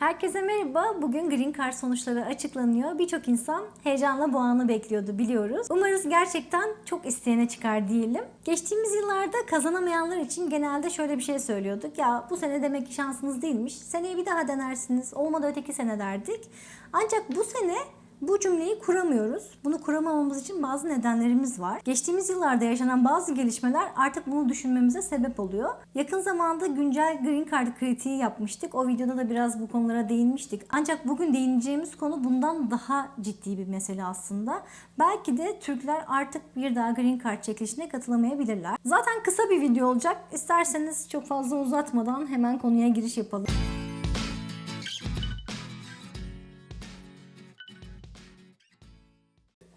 Herkese merhaba. Bugün Green Card sonuçları açıklanıyor. Birçok insan heyecanla bu anı bekliyordu biliyoruz. Umarız gerçekten çok isteyene çıkar diyelim. Geçtiğimiz yıllarda kazanamayanlar için genelde şöyle bir şey söylüyorduk. Ya bu sene demek ki şansınız değilmiş. Seneye bir daha denersiniz. Olmadı öteki sene derdik. Ancak bu sene bu cümleyi kuramıyoruz. Bunu kuramamamız için bazı nedenlerimiz var. Geçtiğimiz yıllarda yaşanan bazı gelişmeler artık bunu düşünmemize sebep oluyor. Yakın zamanda güncel Green Card kritiği yapmıştık. O videoda da biraz bu konulara değinmiştik. Ancak bugün değineceğimiz konu bundan daha ciddi bir mesele aslında. Belki de Türkler artık bir daha Green Card çekilişine katılamayabilirler. Zaten kısa bir video olacak. İsterseniz çok fazla uzatmadan hemen konuya giriş yapalım.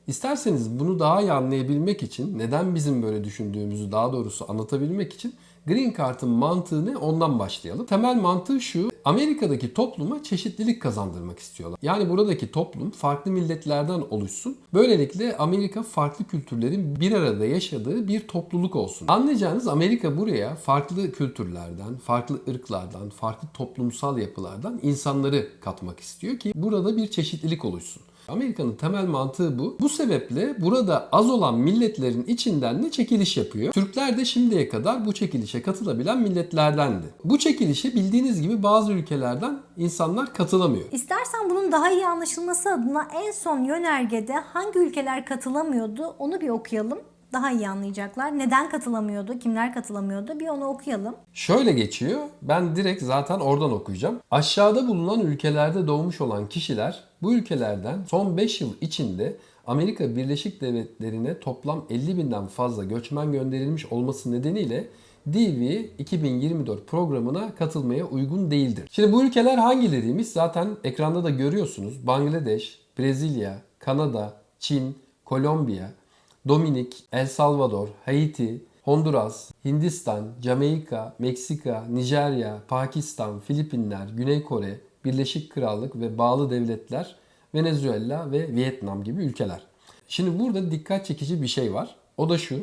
İsterseniz bunu daha iyi anlayabilmek için, neden bizim böyle düşündüğümüzü daha doğrusu anlatabilmek için Green Card'ın mantığı ne ondan başlayalım. Temel mantığı şu, Amerika'daki topluma çeşitlilik kazandırmak istiyorlar. Yani buradaki toplum farklı milletlerden oluşsun. Böylelikle Amerika farklı kültürlerin bir arada yaşadığı bir topluluk olsun. Anlayacağınız Amerika buraya farklı kültürlerden, farklı ırklardan, farklı toplumsal yapılardan insanları katmak istiyor ki burada bir çeşitlilik oluşsun. Amerika'nın temel mantığı bu. Bu sebeple burada az olan milletlerin içinden de çekiliş yapıyor. Türkler de şimdiye kadar bu çekilişe katılabilen milletlerdendi. Bu çekilişe bildiğiniz gibi bazı ülkelerden insanlar katılamıyor. İstersen bunun daha iyi anlaşılması adına en son yönergede hangi ülkeler katılamıyordu onu bir okuyalım. Daha iyi anlayacaklar. Neden katılamıyordu, kimler katılamıyordu bir onu okuyalım. Şöyle geçiyor. Ben direkt zaten oradan okuyacağım. Aşağıda bulunan ülkelerde doğmuş olan kişiler bu ülkelerden son 5 yıl içinde Amerika Birleşik Devletleri'ne toplam 50 binden fazla göçmen gönderilmiş olması nedeniyle DV 2024 programına katılmaya uygun değildir. Şimdi bu ülkeler hangileriymiş? Zaten ekranda da görüyorsunuz. Bangladeş, Brezilya, Kanada, Çin, Kolombiya, Dominik, El Salvador, Haiti, Honduras, Hindistan, Jamaika, Meksika, Nijerya, Pakistan, Filipinler, Güney Kore, Birleşik Krallık ve bağlı devletler, Venezuela ve Vietnam gibi ülkeler. Şimdi burada dikkat çekici bir şey var. O da şu.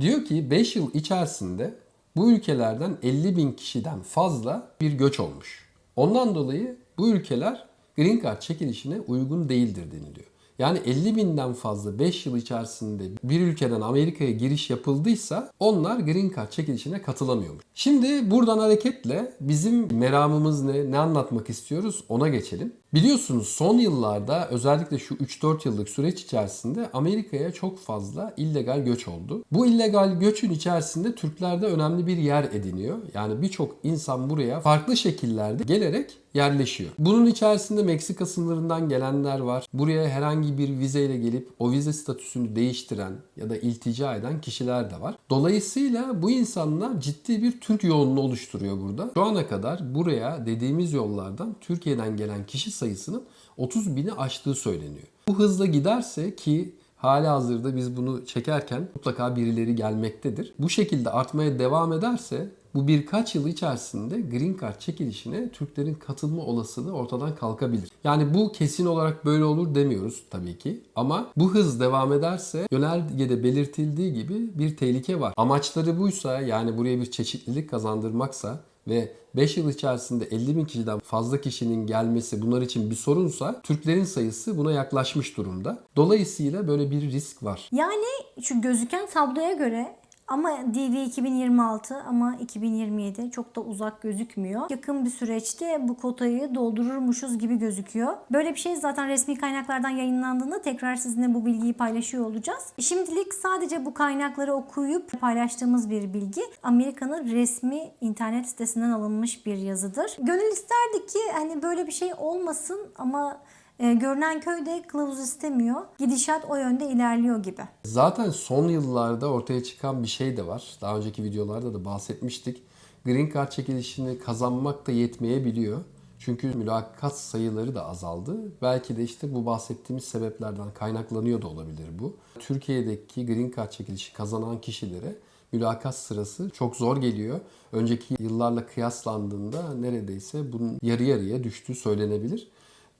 Diyor ki 5 yıl içerisinde bu ülkelerden 50 bin kişiden fazla bir göç olmuş. Ondan dolayı bu ülkeler Green Card çekilişine uygun değildir deniliyor. Yani 50 binden fazla 5 yıl içerisinde bir ülkeden Amerika'ya giriş yapıldıysa onlar Green Card çekilişine katılamıyormuş. Şimdi buradan hareketle bizim meramımız ne, ne anlatmak istiyoruz ona geçelim. Biliyorsunuz son yıllarda özellikle şu 3-4 yıllık süreç içerisinde Amerika'ya çok fazla illegal göç oldu. Bu illegal göçün içerisinde Türkler de önemli bir yer ediniyor. Yani birçok insan buraya farklı şekillerde gelerek yerleşiyor. Bunun içerisinde Meksika sınırından gelenler var. Buraya herhangi bir vizeyle gelip o vize statüsünü değiştiren ya da iltica eden kişiler de var. Dolayısıyla bu insanlar ciddi bir Türk yoğunluğu oluşturuyor burada. Şu ana kadar buraya dediğimiz yollardan Türkiye'den gelen kişi sayısının 30 bini aştığı söyleniyor. Bu hızla giderse ki Hali hazırda biz bunu çekerken mutlaka birileri gelmektedir. Bu şekilde artmaya devam ederse bu birkaç yıl içerisinde Green Card çekilişine Türklerin katılma olasılığı ortadan kalkabilir. Yani bu kesin olarak böyle olur demiyoruz tabii ki. Ama bu hız devam ederse yönergede belirtildiği gibi bir tehlike var. Amaçları buysa yani buraya bir çeşitlilik kazandırmaksa ve 5 yıl içerisinde 50 bin kişiden fazla kişinin gelmesi bunlar için bir sorunsa Türklerin sayısı buna yaklaşmış durumda. Dolayısıyla böyle bir risk var. Yani şu gözüken tabloya göre ama DV 2026 ama 2027 çok da uzak gözükmüyor. Yakın bir süreçte bu kotayı doldururmuşuz gibi gözüküyor. Böyle bir şey zaten resmi kaynaklardan yayınlandığında tekrar sizinle bu bilgiyi paylaşıyor olacağız. Şimdilik sadece bu kaynakları okuyup paylaştığımız bir bilgi. Amerika'nın resmi internet sitesinden alınmış bir yazıdır. Gönül isterdi ki hani böyle bir şey olmasın ama e, görünen köyde kılavuz istemiyor. Gidişat o yönde ilerliyor gibi. Zaten son yıllarda ortaya çıkan bir şey de var. Daha önceki videolarda da bahsetmiştik. Green Card çekilişini kazanmak da yetmeyebiliyor. Çünkü mülakat sayıları da azaldı. Belki de işte bu bahsettiğimiz sebeplerden kaynaklanıyor da olabilir bu. Türkiye'deki Green Card çekilişi kazanan kişilere mülakat sırası çok zor geliyor. Önceki yıllarla kıyaslandığında neredeyse bunun yarı yarıya düştüğü söylenebilir.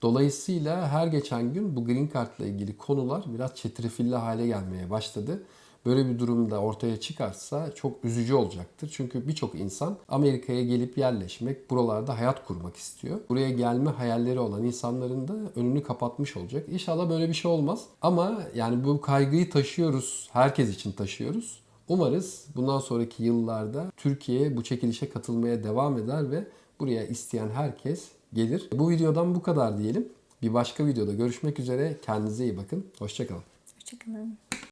Dolayısıyla her geçen gün bu Green Card ile ilgili konular biraz çetrefilli hale gelmeye başladı. böyle bir durumda ortaya çıkarsa çok üzücü olacaktır. Çünkü birçok insan Amerika'ya gelip yerleşmek, buralarda hayat kurmak istiyor. Buraya gelme hayalleri olan insanların da önünü kapatmış olacak. İnşallah böyle bir şey olmaz. Ama yani bu kaygıyı taşıyoruz. Herkes için taşıyoruz. Umarız bundan sonraki yıllarda Türkiye bu çekilişe katılmaya devam eder ve buraya isteyen herkes gelir. Bu videodan bu kadar diyelim. Bir başka videoda görüşmek üzere. Kendinize iyi bakın. Hoşçakalın. Hoşçakalın.